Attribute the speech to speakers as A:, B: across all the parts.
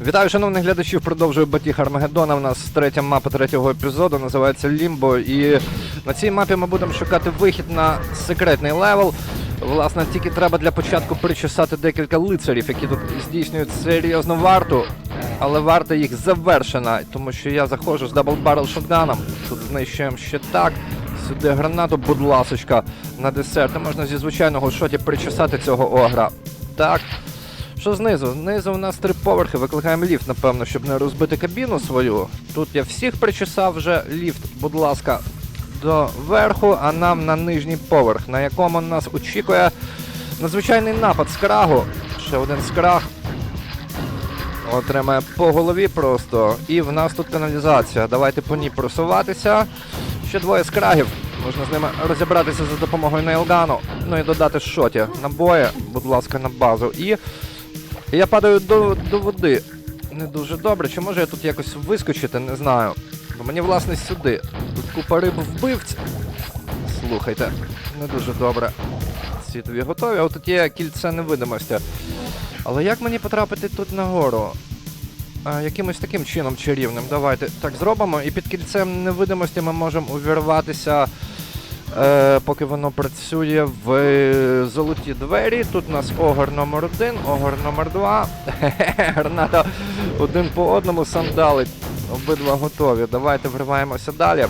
A: Вітаю, шановних глядачів. Продовжую Батіг Армагеддона. У нас третя мапа третього епізоду, називається Лімбо. І на цій мапі ми будемо шукати вихід на секретний левел. Власне, тільки треба для початку причесати декілька лицарів, які тут здійснюють серйозну варту. Але варта їх завершена, тому що я заходжу з дабл-баррел шотганом. Тут знищуємо ще так. Сюди гранату, будь ласочка, на десерт. Можна зі звичайного шоті причесати цього огра. Так. Що знизу? Знизу у нас три поверхи, викликаємо ліфт, напевно, щоб не розбити кабіну свою. Тут я всіх причесав вже ліфт, будь ласка, до верху, а нам на нижній поверх, на якому нас очікує надзвичайний напад з крагу. Ще один скраг. Отримає по голові просто. І в нас тут каналізація. Давайте по ній просуватися. Ще двоє скрагів. Можна з ними розібратися за допомогою нейлгану. Ну і додати шоті. Набої, будь ласка, на базу. І я падаю до, до води. Не дуже добре. Чи може я тут якось вискочити, не знаю. Бо мені, власне, сюди. Тут купа риб вбивць. Слухайте, не дуже добре. Дві готові, а от тут є кільце невидимості. Але як мені потрапити тут нагору? А, якимось таким чином чарівним. Давайте так зробимо. І під кільцем невидимості ми можемо увірватися, е, поки воно працює в е, золоті двері. Тут у нас огор номер один, огор номер два. Хе-хе, Граната один по одному сандали. Обидва готові. Давайте вриваємося далі.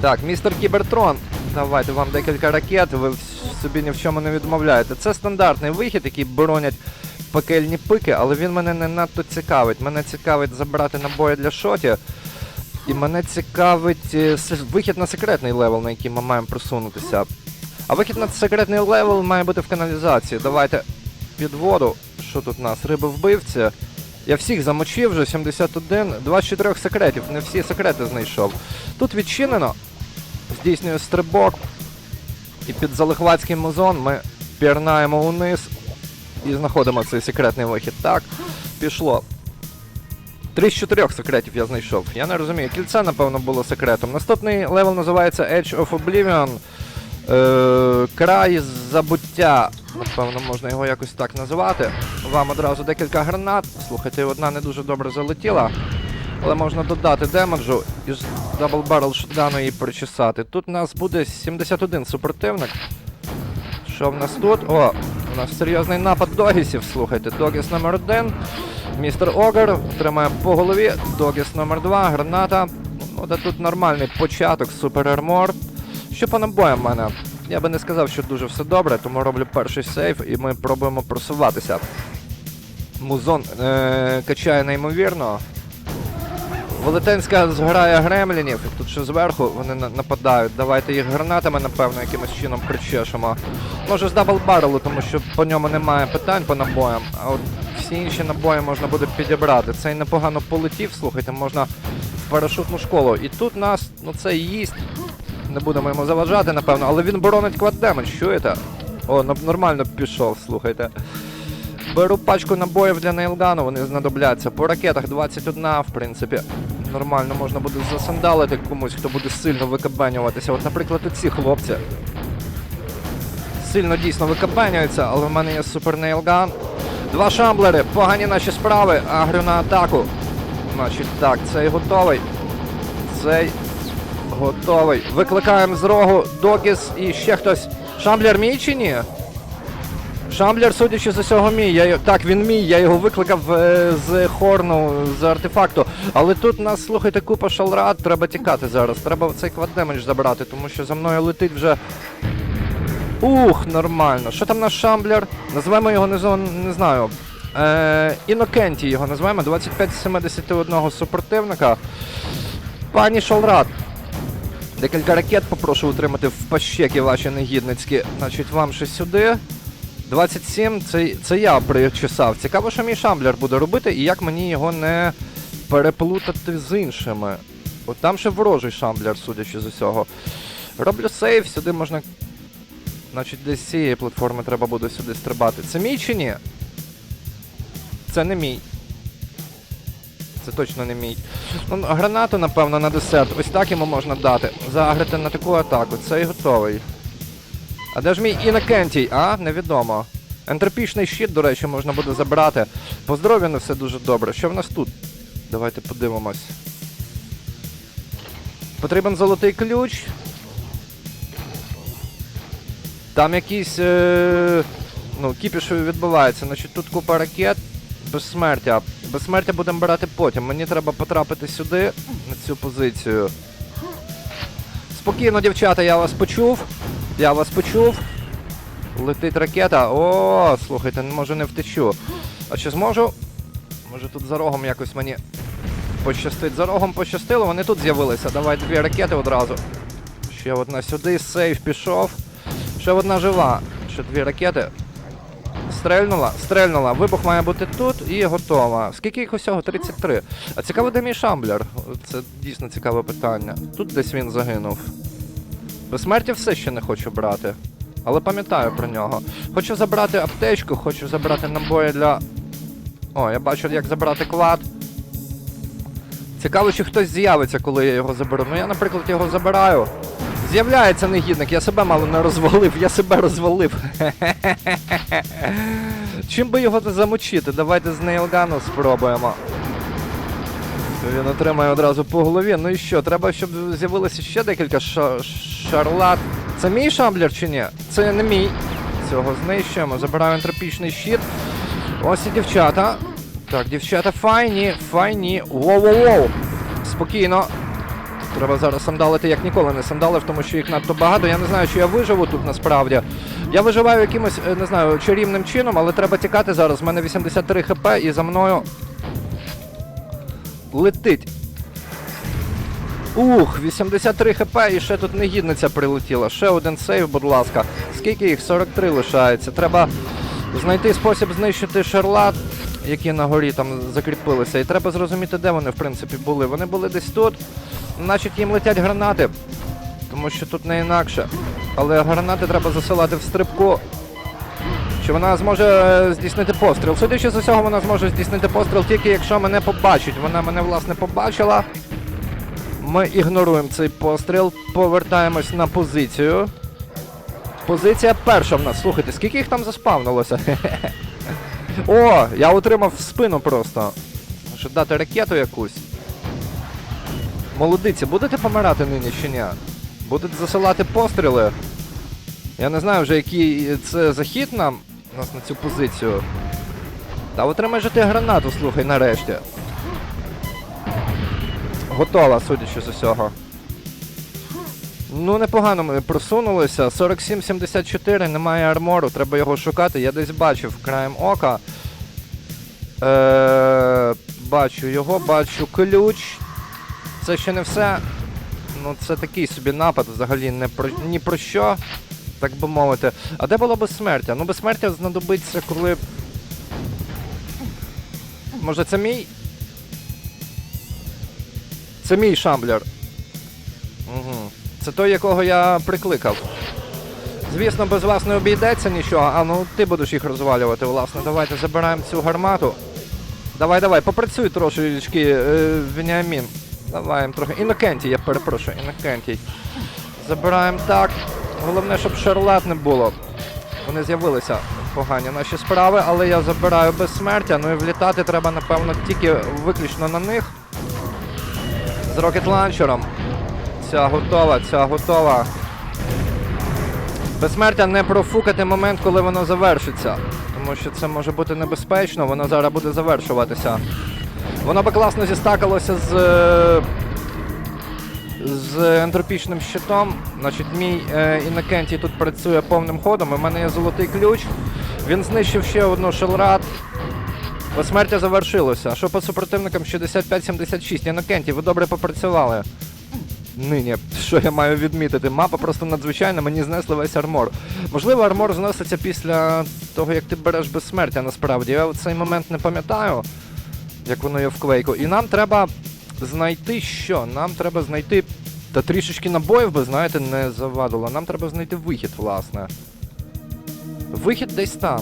A: Так, містер Кібертрон. Давайте вам декілька ракет, ви собі ні в чому не відмовляєте. Це стандартний вихід, який боронять пекельні пики, але він мене не надто цікавить. Мене цікавить забрати набої для шоті. І мене цікавить е, вихід на секретний левел, на який ми маємо просунутися. А вихід на секретний левел має бути в каналізації. Давайте під воду. Що тут у нас? Риби вбивці. Я всіх замочив вже 71, 24 секретів, не всі секрети знайшов. Тут відчинено, здійснює стрибок, і під залихватський музон ми пірнаємо униз і знаходимо цей секретний вихід. Так, пішло. Три з чотирьох секретів я знайшов. Я не розумію. Кільце, напевно, було секретом. Наступний левел називається Edge of Oblivion. Е, край забуття. Напевно, можна його якось так назвати. Вам одразу декілька гранат. Слухайте, одна не дуже добре залетіла. Але можна додати демеджу і з дабл баррел шотгану її причесати. Тут у нас буде 71 супротивник. Що в нас тут? О, у нас серйозний напад догісів. Слухайте, догіс номер один. Містер Огар тримає по голові. Догіс номер два, граната. Ну, тут нормальний початок, супер армор. Що по набоям в мене? Я би не сказав, що дуже все добре, тому роблю перший сейф і ми пробуємо просуватися. Музон е- качає неймовірно. Велетенська зграя гремлінів, тут ще зверху вони на- нападають. Давайте їх гранатами, напевно, якимось чином причешемо. Може з дабл баррелу, тому що по ньому немає питань по набоям, а от всі інші набої можна буде підібрати. Цей непогано полетів, слухайте, можна в парашутну школу. І тут нас, ну це їсть. Не будемо йому заважати, напевно, але він боронить кваддемедж, чуєте? О, ну, нормально пішов, слухайте. Беру пачку набоїв для нейлгану, вони знадобляться. По ракетах 21, в принципі, нормально можна буде засандалити комусь, хто буде сильно викабенюватися. От, наприклад, ці хлопці. Сильно дійсно викабенюються, але в мене є супер нейлган. Два шамблери, погані наші справи, агрю на атаку. Значить так, цей готовий. Цей готовий. Викликаємо з рогу Догіс і ще хтось. Шамблер мій чи ні? Шамблер, судячи з усього, мій. Я, так, він мій, я його викликав е, з хорну, з артефакту. Але тут нас, слухайте, купа шалрат, треба тікати зараз. Треба цей кваддемедж забрати, тому що за мною летить вже. Ух, нормально. Що там наш шамблер? Назвемо його не, не знаю. Е, Інокенті його назвемо. 25 з 71 супротивника. Пані Шалрат. Декілька ракет попрошу утримати в пащеки ваші негідницькі. Значить, вам ще сюди. 27, це, це я причесав. Цікаво, що мій шамблер буде робити і як мені його не переплутати з іншими. От там ще ворожий шамблер, судячи з усього. Роблю сейф, сюди можна. Значить, десь з цієї платформи треба буде сюди стрибати. Це мій чи ні? Це не мій. Це точно не мій. Ну, гранату, напевно, на десерт. Ось так йому можна дати. Заграти на таку атаку. Цей готовий. А де ж мій Інокентій? А, невідомо. Ентропічний щит, до речі, можна буде забрати. По здоров'ю не все дуже добре. Що в нас тут? Давайте подивимось. Потрібен золотий ключ. Там якісь. Е... Ну, кіпіш відбувається. Значить, тут купа ракет. Безсмертя. Безсмертя будемо брати потім. Мені треба потрапити сюди, на цю позицію. Спокійно, дівчата, я вас почув. Я вас почув. Летить ракета. О, слухайте, може не втечу. А чи зможу? Може тут за рогом якось мені пощастить. За рогом пощастило, вони тут з'явилися. Давай дві ракети одразу. Ще одна сюди, сейф пішов. Ще одна жива. Ще дві ракети. Стрельнула, стрельнула. Вибух має бути тут і готова. Скільки їх усього? 33. А цікаво, де мій шамблер? Це дійсно цікаве питання. Тут десь він загинув. Безсмертя все ще не хочу брати. Але пам'ятаю про нього. Хочу забрати аптечку, хочу забрати набої для. О, я бачу, як забрати клад. Цікаво, чи хтось з'явиться, коли я його заберу. Ну я, наприклад, його забираю. З'являється негідник, я себе мало не розвалив, я себе розвалив. Чим би його замочити? Давайте з нейлгану спробуємо. Він отримає одразу по голові. Ну і що, треба, щоб з'явилося ще декілька ша- шарлат. Це мій шамблер чи ні? Це не мій. Цього знищуємо. Забираю ентропічний щит. Ось і дівчата. Так, дівчата файні, файні. Воу-воу-воу. Спокійно. Треба зараз сандалити як ніколи не сандалив, тому що їх надто багато. Я не знаю, чи я виживу тут насправді. Я виживаю якимось, е, не знаю, чарівним чином, але треба тікати зараз. У мене 83 хп і за мною летить. Ух, 83 хп і ще тут негідниця прилетіла. Ще один сейв, будь ласка. Скільки їх? 43 лишається. Треба знайти спосіб знищити шарлат, які на горі там закріпилися. І треба зрозуміти, де вони, в принципі, були. Вони були десь тут. Значить, їм летять гранати. Тому що тут не інакше. Але гранати треба засилати в стрибку. Чи вона зможе е, здійснити постріл? Судячи з усього, вона зможе здійснити постріл тільки якщо мене побачить. Вона мене, власне, побачила. Ми ігноруємо цей постріл, повертаємось на позицію. Позиція перша в нас. Слухайте, скільки їх там заспавнилося? О, я отримав в спину просто. Щоб дати ракету якусь. Молодиці, будете помирати нині чи ні? Будете засилати постріли? Я не знаю вже, який це захід нам нас на цю позицію. Та отримай же ти гранату, слухай, нарешті. Готова, судячи з усього. Ну, непогано ми просунулися. 47-74, немає армору, треба його шукати. Я десь бачив краєм ока. Е, бачу його, бачу ключ. Це ще не все. Ну, це такий собі напад, взагалі не про ні про що, так би мовити. А де було безсмертя? Ну, безсмертя знадобиться, коли. Може, це мій? Це мій шамблер. Угу. Це той, якого я прикликав. Звісно, без вас не обійдеться нічого, а ну ти будеш їх розвалювати, власне. Давайте забираємо цю гармату. Давай, давай, попрацюй трошечки, е, Веніамін. Давай трохи. Інокентій, я перепрошую, Інокентій. Забираємо так. Головне, щоб шарлат не було. Вони з'явилися погані наші справи, але я забираю безсмертя. Ну і влітати треба, напевно, тільки виключно на них. З рокет-ланчером. Ця готова, ця готова. Безсмертя не профукати момент, коли воно завершиться. Тому що це може бути небезпечно, воно зараз буде завершуватися. Воно би класно зістакалося з. е, З ентропічним щитом. Значить, мій е, Інокентій тут працює повним ходом. У мене є золотий ключ. Він знищив ще одну шелрат. Безсмертя завершилося. Що по супротивникам 65-76? Інокентій, ви добре попрацювали. Нині, що я маю відмітити? Мапа просто надзвичайна, мені знесли весь армор. Можливо, армор зноситься після того, як ти береш безсмертя, насправді. Я в цей момент не пам'ятаю, як воно є в квейку. І нам треба знайти що? Нам треба знайти. Та трішечки набоїв би, знаєте, не завадило. Нам треба знайти вихід, власне. Вихід десь там.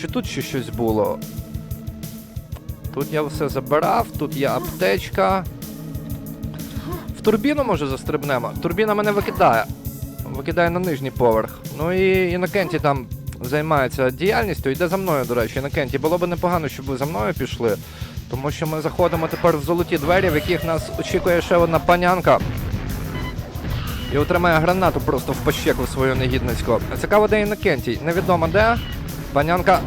A: Чи тут ще щось було? Тут я все забирав, тут є аптечка. Турбіну може застрибнемо. Турбіна мене викидає. Викидає на нижній поверх. Ну і Інокенті там займається діяльністю, йде за мною, до речі, на Кенті. Було б непогано, щоб ви за мною пішли, тому що ми заходимо тепер в золоті двері, в яких нас очікує ще одна панянка. І отримає гранату просто в пощеку свою негідницьку. Цікаво, де Інокентій. Невідомо де. Панянка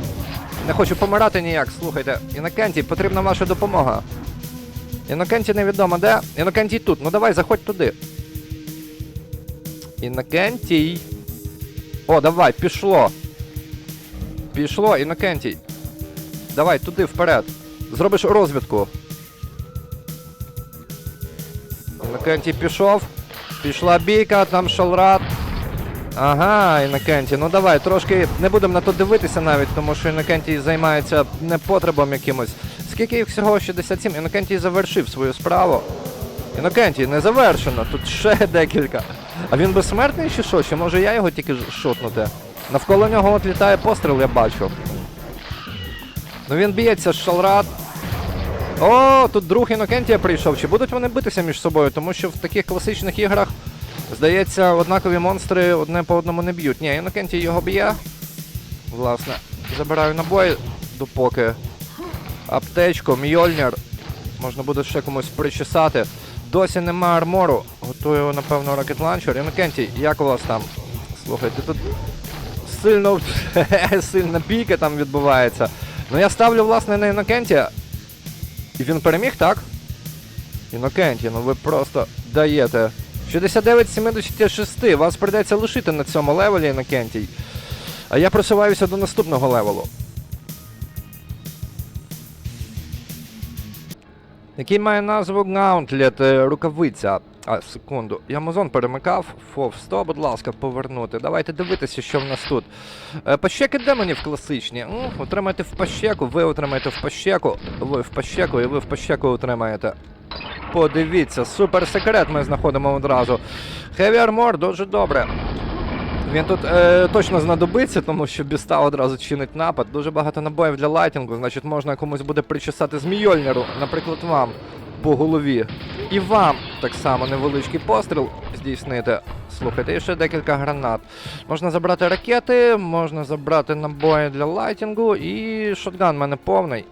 A: не хоче помирати ніяк. Слухайте, Інокентій, потрібна ваша допомога. Інокентій невідомо де. Інокентій тут. Ну давай, заходь туди. Інокентій. О, давай, пішло. Пішло, Інокентій. Давай, туди вперед. Зробиш розвідку. Інокентій пішов. Пішла бійка, там шалрат. Ага, Інокентій, ну давай, трошки не будемо на то дивитися навіть, тому що Інокентій займається непотребом якимось. Скільки їх всього 67? Інокентій завершив свою справу. Інокентій, не завершено, тут ще декілька. А він безсмертний чи що? Чи може я його тільки шотнути? Навколо нього от літає постріл, я бачу. Ну він б'ється з шалрат. О, тут друг Інокентія прийшов. Чи будуть вони битися між собою? Тому що в таких класичних іграх, здається, однакові монстри одне по одному не б'ють. Ні, Інокентій його б'є. Власне, забираю набої, допоки. Аптечку, мьольнір. Можна буде ще комусь причесати. Досі нема армору. Готую, напевно, ракет ланчер. Інокентій, як у вас там? Слухайте, тут сильно сильна бійка там відбувається. Ну я ставлю, власне, на Інокентія. І він переміг, так? Інокенті, ну ви просто даєте. 69 з 76. Вас прийдеться лишити на цьому левелі, Інокентій. А я просуваюся до наступного левелу. Який має назву Гаунтлет, рукавиця. А, секунду. Я музон перемикав. Фов, 100, будь ласка, повернути. Давайте дивитися, що в нас тут. Е, Пащеки демонів класичні. Отримайте в пащеку, ви отримаєте в пащеку, ви в пащеку і ви в пащеку отримаєте. Подивіться, супер секрет ми знаходимо одразу. Heavy Armor, дуже добре. Він тут е, точно знадобиться, тому що біста одразу чинить напад. Дуже багато набоїв для лайтінгу, значить можна комусь буде причесати з мійольнеру, наприклад, вам по голові. І вам так само невеличкий постріл здійснити. Слухайте, і ще декілька гранат. Можна забрати ракети, можна забрати набої для лайтінгу і шотган в мене повний.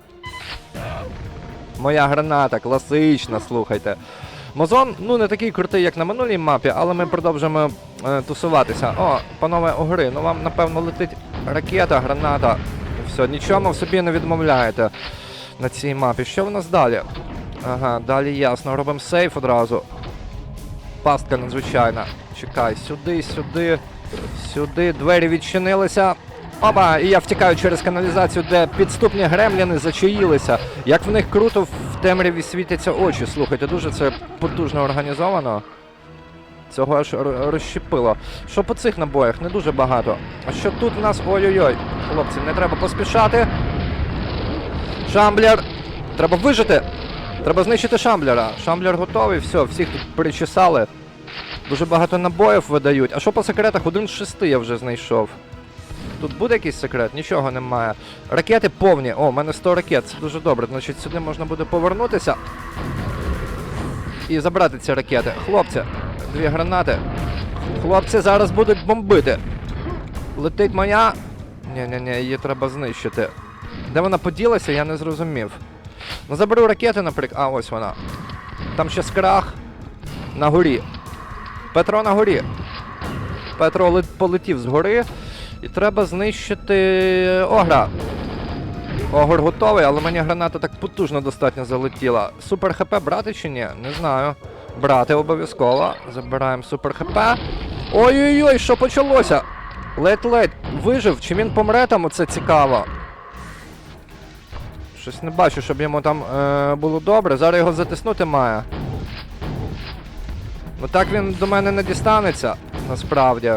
A: Моя граната, класична, слухайте. Мозон, ну не такий крутий, як на минулій мапі, але ми продовжимо е, тусуватися. О, панове огри, ну вам напевно летить ракета, граната. Все, нічому в собі не відмовляєте на цій мапі. Що в нас далі? Ага, далі ясно. Робимо сейф одразу. Пастка надзвичайна. Чекай, сюди, сюди, сюди. Двері відчинилися. Опа! І я втікаю через каналізацію, де підступні гремліни зачаїлися. Як в них круто в темряві світяться очі. Слухайте, дуже це потужно організовано. Цього аж розщепило. Що по цих набоях? Не дуже багато. А що тут в нас? Ой-ой-ой. Хлопці, не треба поспішати. Шамблер! Треба вижити! Треба знищити шамблера. Шамблер готовий, все, всіх тут перечесали. Дуже багато набоїв видають. А що по секретах? Один з шести я вже знайшов. Тут буде якийсь секрет? Нічого немає. Ракети повні. О, у мене 100 ракет, це дуже добре. Значить, сюди можна буде повернутися і забрати ці ракети. Хлопці, дві гранати. Хлопці зараз будуть бомбити. Летить моя. Ні-ні-ні, її треба знищити. Де вона поділася, я не зрозумів. Ну заберу ракети, наприклад. А, ось вона. Там ще скрах. На горі. Петро на горі. Петро полетів з гори. І треба знищити огра. Огор готовий, але мені граната так потужно достатньо залетіла. Супер ХП брати чи ні? Не знаю. Брати обов'язково. Забираємо супер ХП. Ой-ой-ой, що почалося? Ледь-ледь. Вижив, чи він помре там, оце цікаво. Щось не бачу, щоб йому там е, було добре. Зараз його затиснути має. Ну так він до мене не дістанеться, насправді.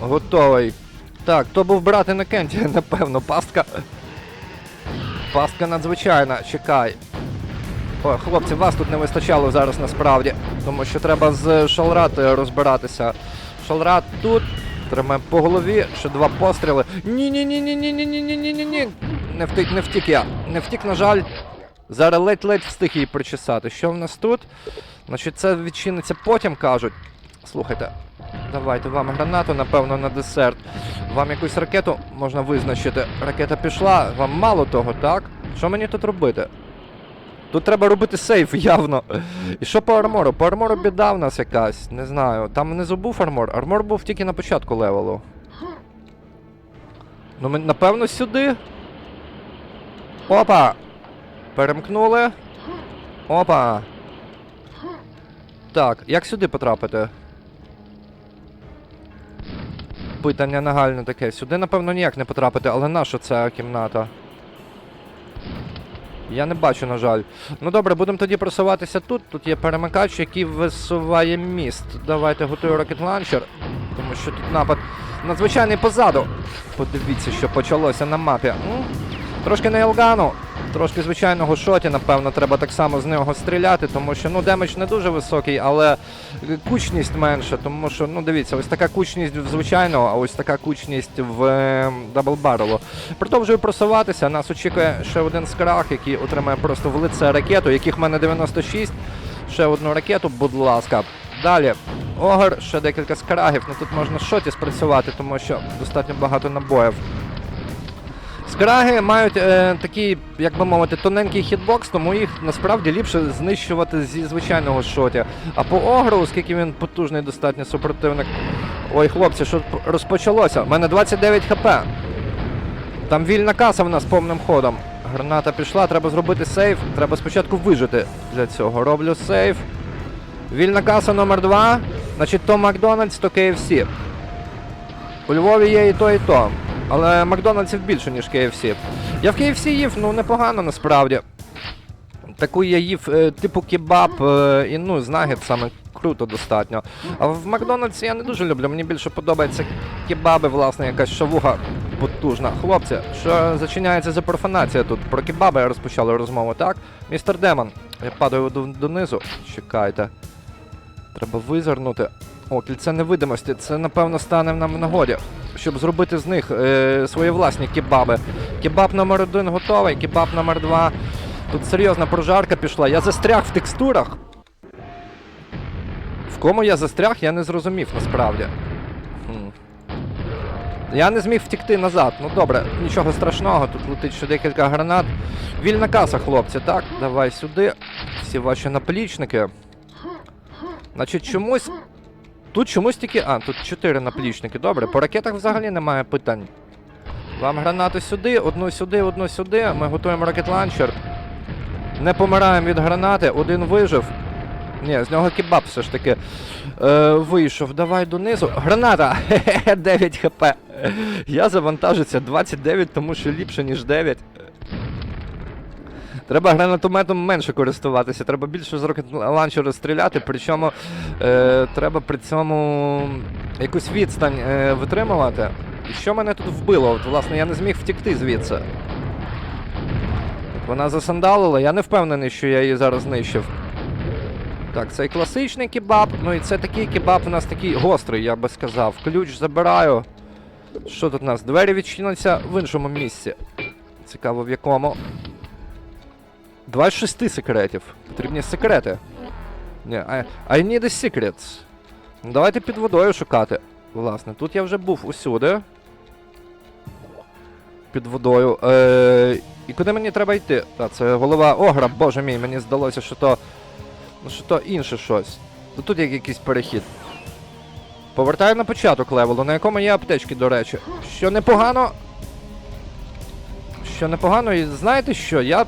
A: Готовий. Так, то був брати на кенті, напевно, пастка. Пастка надзвичайна, чекай. Ой, хлопці, вас тут не вистачало зараз насправді. Тому що треба з шалратою розбиратися. Шалрат тут. Тримаємо по голові, ще два постріли. Ні-ні-ні-ні-ні-ні-ні-ні-ні-ні. Не втік, не втік я. Не втік, на жаль. Зараз ледь-ледь встиг її причесати. Що в нас тут? Значить, це відчиниться потім, кажуть. Слухайте. Давайте вам гранату, напевно, на десерт. Вам якусь ракету можна визначити. Ракета пішла, вам мало того, так? Що мені тут робити? Тут треба робити сейф, явно. І що по армору? По армору біда в нас якась. Не знаю. Там внизу був армор. Армор був тільки на початку левелу. Ну, ми, напевно, сюди. Опа! Перемкнули. Опа. Так, як сюди потрапити? Питання нагальне таке. Сюди, напевно, ніяк не потрапити, але наша ця кімната? Я не бачу, на жаль. Ну добре, будемо тоді просуватися тут. Тут є перемикач, який висуває міст. Давайте готую ракет ланчер, тому що тут напад надзвичайний позаду. Подивіться, що почалося на мапі. М? Трошки не Елгану, трошки звичайного шоті, напевно, треба так само з нього стріляти, тому що ну демедж не дуже високий, але кучність менша, тому що, ну дивіться, ось така кучність в звичайного, а ось така кучність в е, даблбарелу. Продовжую просуватися. Нас очікує ще один скрах, який отримає просто в лице ракету, яких в мене 96. Ще одну ракету, будь ласка. Далі. Огр, ще декілька скрагів. Ну тут можна шоті спрацювати, тому що достатньо багато набоїв. Скраги мають е, такий, як би мовити, тоненький хітбокс, тому їх насправді ліпше знищувати зі звичайного шоті. А по огру, оскільки він потужний достатньо супротивник. Ой, хлопці, що розпочалося? У мене 29 хп. Там вільна каса в нас повним ходом. Граната пішла, треба зробити сейф. Треба спочатку вижити для цього. Роблю сейф. Вільна каса номер 2 Значить, то Макдональдс, то KFC. У Львові є і то, і то. Але Макдональдсів більше, ніж KFC. Я в KFC їв, ну непогано насправді. Таку я їв, е, типу кебаб е, і ну, з нагетсами круто достатньо. А в Макдональдсі я не дуже люблю. Мені більше подобаються кебаби, власне, якась шавуха потужна. Хлопці, що зачиняється за профанація тут? Про кебаби розпочали розмову, так? Містер Демон, я падаю донизу. Чекайте. Треба визирнути. О, кільце невидимості. Це, напевно, стане нам в нагоді, щоб зробити з них е, свої власні кебаби. Кебаб номер один готовий, кебаб номер два. Тут серйозна прожарка пішла. Я застряг в текстурах. В кому я застряг, я не зрозумів насправді. Я не зміг втікти назад. Ну добре, нічого страшного, тут летить ще декілька гранат. Вільна каса, хлопці, так? Давай сюди. Всі ваші наплічники. Значить, чомусь. Тут чомусь тільки. А, тут чотири наплічники. Добре, по ракетах взагалі немає питань. Вам гранати сюди, одну сюди, одну сюди. Ми готуємо ракет-ланчер. Не помираємо від гранати, один вижив. Ні, з нього кебаб все ж таки е, вийшов. Давай донизу. Граната! Хе-хе, 9 хп. Я завантажуся 29, тому що ліпше, ніж 9. Треба гранатометом менше користуватися, треба більше з рокет-ланчера стріляти, причому е, треба при цьому якусь відстань е, витримувати. І що мене тут вбило? От, власне, я не зміг втікти звідси. Вона засандалила, я не впевнений, що я її зараз знищив. Так, цей класичний кебаб. Ну і це такий кебаб у нас такий гострий, я би сказав. Ключ забираю. Що тут у нас? Двері відчиняться в іншому місці. Цікаво в якому. 26 секретів. Потрібні секрети. Ні, I, I need a secrets. Ну, давайте під водою шукати. Власне, тут я вже був усюди. Під водою. Е, і куди мені треба йти? Та, це голова огра, боже мій, мені здалося, що то. Ну, що то інше щось. То тут є якийсь перехід. Повертаю на початок левелу, на якому є аптечки, до речі. Що непогано. Що непогано, і знаєте що? Я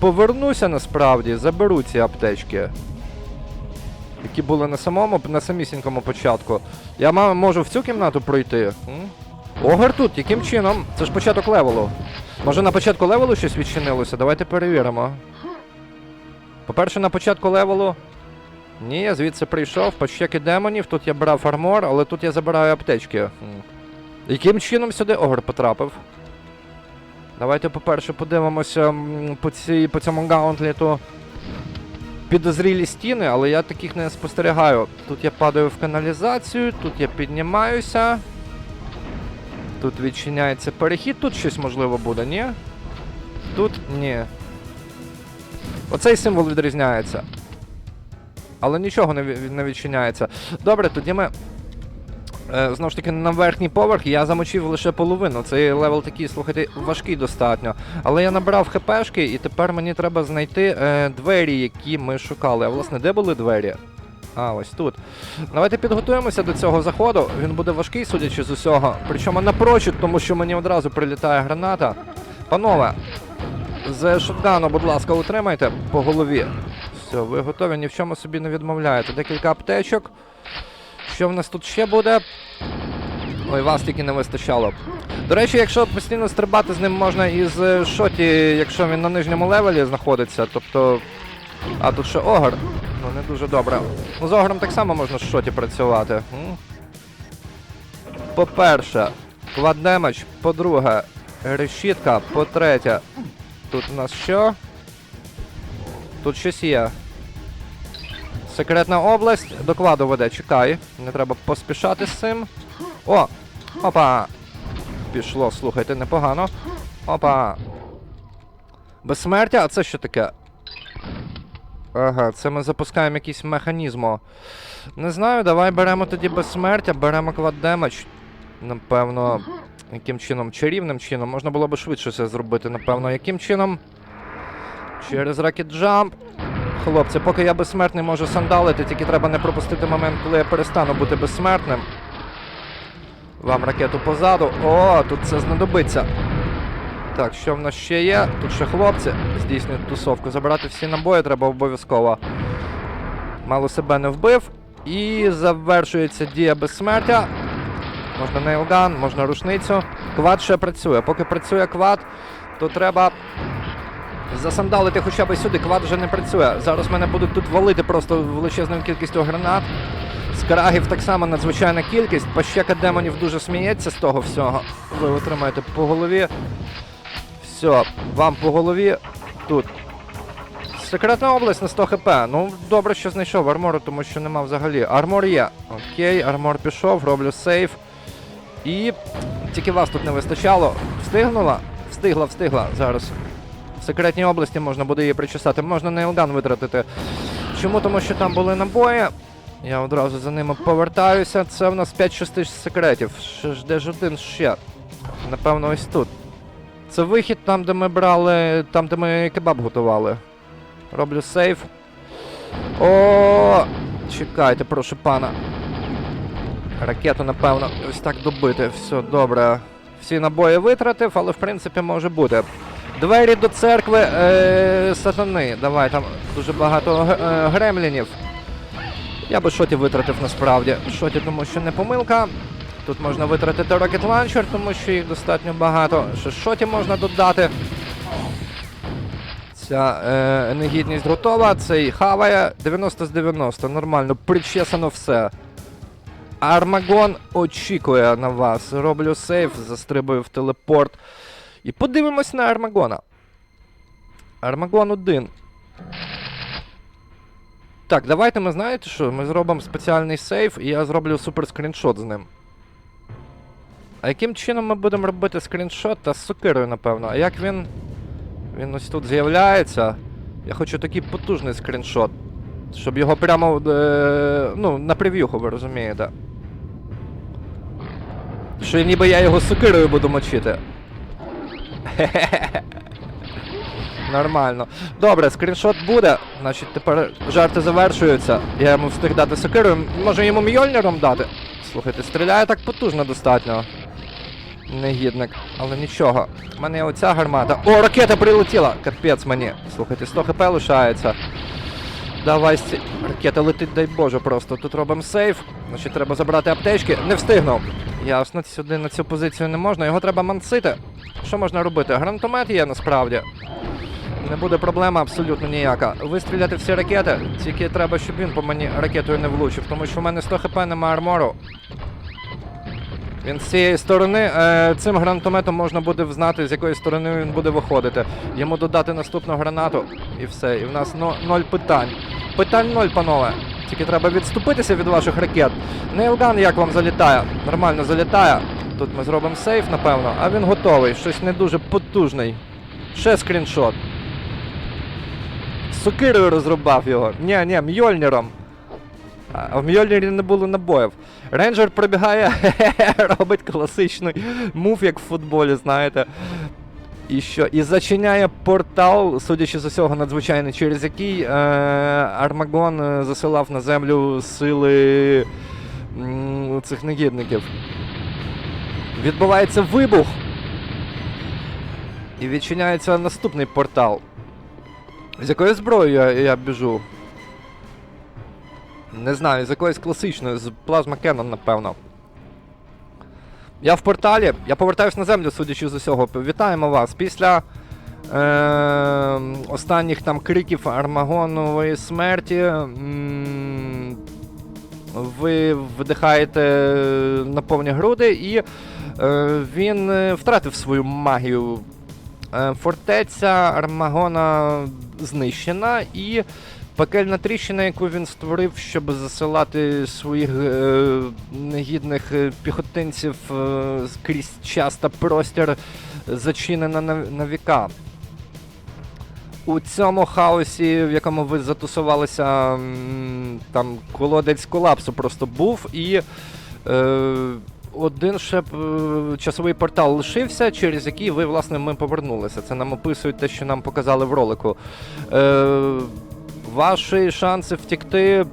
A: повернуся насправді, заберу ці аптечки. Які були на самому, на самісінькому початку. Я можу в цю кімнату пройти. Огар тут, яким чином? Це ж початок левелу. Може на початку левелу щось відчинилося? Давайте перевіримо. По-перше, на початку левелу. Ні, я звідси прийшов, Пощеки демонів, тут я брав армор, але тут я забираю аптечки. Яким чином сюди огр потрапив? Давайте, по-перше, подивимося по, цій, по цьому гаунтліту підозрілі стіни, але я таких не спостерігаю. Тут я падаю в каналізацію, тут я піднімаюся. Тут відчиняється перехід, тут щось можливо буде, ні? Тут ні. Оцей символ відрізняється. Але нічого не, відчиняється. Добре, тоді ми знову ж таки, на верхній поверх я замочив лише половину. Цей левел такий, слухайте, важкий достатньо. Але я набрав хпшки, і тепер мені треба знайти е, двері, які ми шукали. А власне, де були двері? А, ось тут. Давайте підготуємося до цього заходу. Він буде важкий, судячи з усього. Причому напрочуд, тому що мені одразу прилітає граната. Панове, з шотгану, будь ласка, утримайте по голові. Все, ви готові, ні в чому собі не відмовляєте. Декілька аптечок. Що в нас тут ще буде? Ой, вас тільки не вистачало. До речі, якщо постійно стрибати з ним можна із е, шоті, якщо він на нижньому левелі знаходиться, тобто. А тут ще огр. Ну не дуже добре. Ну, з огром так само можна з шоті працювати. По-перше, квад демедж, по-друге, решітка, по-третє. Тут у нас що? Тут щось є. Секретна область. До кладу веде, чекай. Не треба поспішати з цим. О! Опа! Пішло, слухайте, непогано. Опа. Безсмертя, а це що таке? Ага, це ми запускаємо якийсь механізм. Не знаю, давай беремо тоді безсмертя, беремо квад демедж. Напевно, яким чином? Чарівним чином. Можна було би швидше це зробити, напевно. Яким чином? Через Rocket Jump. Хлопці, поки я безсмертний можу сандалити, тільки треба не пропустити момент, коли я перестану бути безсмертним. Вам ракету позаду. О, тут це знадобиться. Так, що в нас ще є? Тут ще хлопці здійснюють тусовку. Забрати всі набої треба обов'язково. Мало себе не вбив. І завершується дія безсмертя. Можна нейлган, можна рушницю. Квад ще працює. Поки працює квад, то треба засандалити хоча б сюди. Квад вже не працює. Зараз мене будуть тут валити просто величезною кількістю гранат. Скрагів так само надзвичайна кількість. Пащека демонів дуже сміється з того всього. Ви отримаєте по голові. Все, вам по голові тут. Секретна область на 100 хп. Ну, добре, що знайшов армору, тому що нема взагалі. Армор є. Окей, армор пішов, роблю сейф. І тільки вас тут не вистачало. Встигнула? Встигла, встигла. Зараз. Секретній області можна буде її причесати. Можна нейлган витратити. Чому? Тому що там були набої. Я одразу за ними повертаюся. Це в нас 5-6 секретів. Ще ж де ж один ще? Напевно, ось тут. Це вихід там, де ми брали. там, де ми кебаб готували. Роблю сейф. О, чекайте, прошу пана. Ракету, напевно, ось так добити. Все, добре. Всі набої витратив, але в принципі може бути. Двері до церкви е, сатани. Давай, там дуже багато е, гремлінів. Я би шоті витратив насправді. Шоті, тому що не помилка. Тут можна витратити Rocket Launcher, тому що їх достатньо багато. Ще шоті можна додати. Ця е, негідність готова, цей хаває 90 з 90, нормально, причесано все. Армагон очікує на вас. Роблю сейф, застрибую в телепорт. І подивимось на Армагона. Армагон 1. Так, давайте ми знаєте що? Ми зробимо спеціальний сейф, і я зроблю супер скріншот з ним. А яким чином ми будемо робити скріншот? Та з сокирою, напевно. А як він. Він ось тут з'являється. Я хочу такий потужний скріншот. Щоб його прямо. Е, ну, на прев'юху, ви розумієте. Що ніби я його сокирою буду мочити. Нормально. Добре, скріншот буде. Значить, тепер жарти завершуються. Я йому встиг дати сокирою. Може йому мйольнером дати? Слухайте, стріляє так потужно достатньо. Негідник, але нічого. У мене оця гармата. О, ракета прилетіла! Капець мені. Слухайте, 100 хп лишається. Давай. Ракета летить, дай Боже, просто. Тут робимо сейф. Значить, треба забрати аптечки. Не встигнув. Ясно, сюди на цю позицію не можна. Його треба мансити. Що можна робити? Гранатомет є насправді. Не буде проблема абсолютно ніяка. Вистріляти всі ракети, тільки треба, щоб він по мені ракетою не влучив, тому що в мене 100 хп нема армору. Він з цієї сторони, е, цим гранатометом можна буде взнати, з якої сторони він буде виходити. Йому додати наступну гранату і все. І в нас но, ноль питань. Питань ноль, панове. Тільки треба відступитися від ваших ракет. Нейлган як вам залітає? Нормально залітає. Тут ми зробимо сейф, напевно, а він готовий. Щось не дуже потужний. Ще скріншот. Сокирою розрубав його. Ні, ні, мьольніром. А в Мьольнірі не було набоїв. Рейнджер пробігає, робить класичний мув, як в футболі, знаєте. І що? І зачиняє портал, судячи з усього, надзвичайний, через який е, Армагон е, засилав на землю сили м, цих негідників. Відбувається вибух. І відчиняється наступний портал. З якою зброєю я, я біжу? Не знаю, з якоюсь класичною, з плазма Canon, напевно. Я в порталі, я повертаюсь на землю, судячи з усього. Вітаємо вас. Після е, останніх там криків Армагонової смерті. м, ви видихаєте на повні груди, і е, він е, втратив свою магію. Е, фортеця Армагона знищена, і пекельна тріщина, яку він створив, щоб засилати своїх е, негідних е, піхотинців е, скрізь час та простір, зачинена на, на віка. У цьому хаосі, в якому ви затусувалися, там колодець колапсу просто був, і е, один ще е, часовий портал лишився, через який ви, власне, ми повернулися. Це нам описують те, що нам показали в ролику. Е, ваші шанси втікти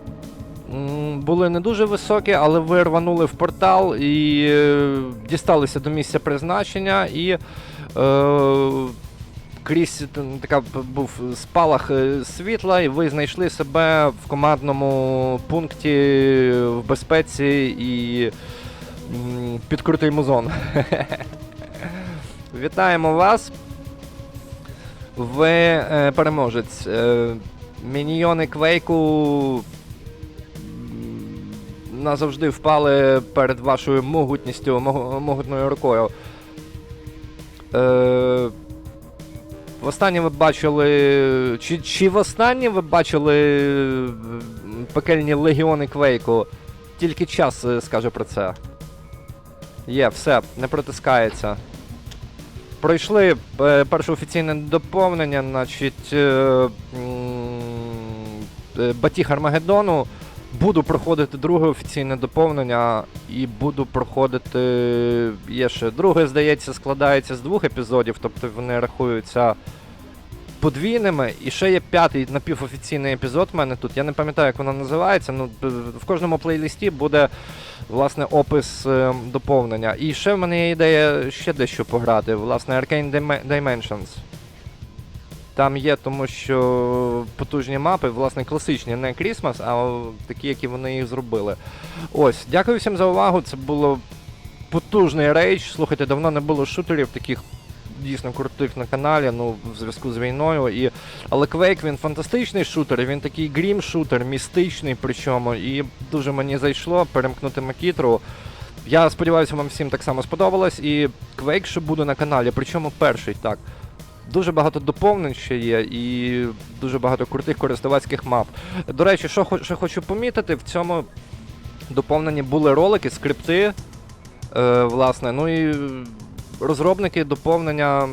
A: були не дуже високі, але ви рванули в портал і е, дісталися до місця призначення і. Е, крізь така був спалах е, світла, і ви знайшли себе в командному пункті в безпеці і м, під крутий музон. Вітаємо вас. Ви е, переможець. Міньйони Квейку назавжди впали перед вашою могутністю, мог- могутньою рукою. Е, Востаннє ви бачили. Чи, чи востаннє ви бачили пекельні легіони Квейку? Тільки час е, скаже про це. Є, все, не протискається. Пройшли е, перше офіційне доповнення, значить. Е, Батіг Армагеддону. Буду проходити друге офіційне доповнення і буду проходити. Є ще друге, здається, складається з двох епізодів, тобто вони рахуються подвійними. І ще є п'ятий напівофіційний епізод в мене тут. Я не пам'ятаю, як воно називається. Ну, в кожному плейлісті буде власне опис е, доповнення. І ще в мене є ідея ще дещо пограти. Власне, Arcane Dimensions. Там є, тому що потужні мапи, власне, класичні, не Christmas, а такі, які вони їх зробили. Ось, дякую всім за увагу. Це було потужний рейдж. Слухайте, давно не було шутерів таких дійсно крутих на каналі, ну, в зв'язку з війною. І... Але Quake він фантастичний шутер, він такий грім-шутер, містичний, причому, і дуже мені зайшло перемкнути Макітру. Я сподіваюся, вам всім так само сподобалось. І Quake ще буде на каналі, причому перший так. Дуже багато доповнень ще є і дуже багато крутих користувацьких мап. До речі, що ще хочу помітити, в цьому доповненні були ролики, скрипти. Е, власне, ну і розробники доповнення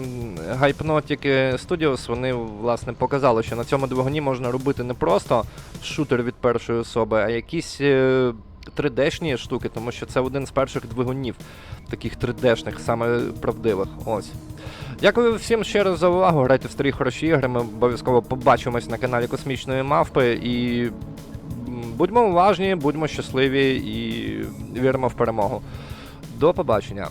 A: Hypnotic Studios, вони власне показали, що на цьому двигуні можна робити не просто шутер від першої особи, а якісь е, 3D-шні штуки, тому що це один з перших двигунів, таких 3D-шних, саме правдивих. Ось. Дякую всім ще раз за увагу. Грайте в старі хороші ігри. Ми обов'язково побачимось на каналі Космічної Мавпи. І будьмо уважні, будьмо щасливі і віримо в перемогу. До побачення.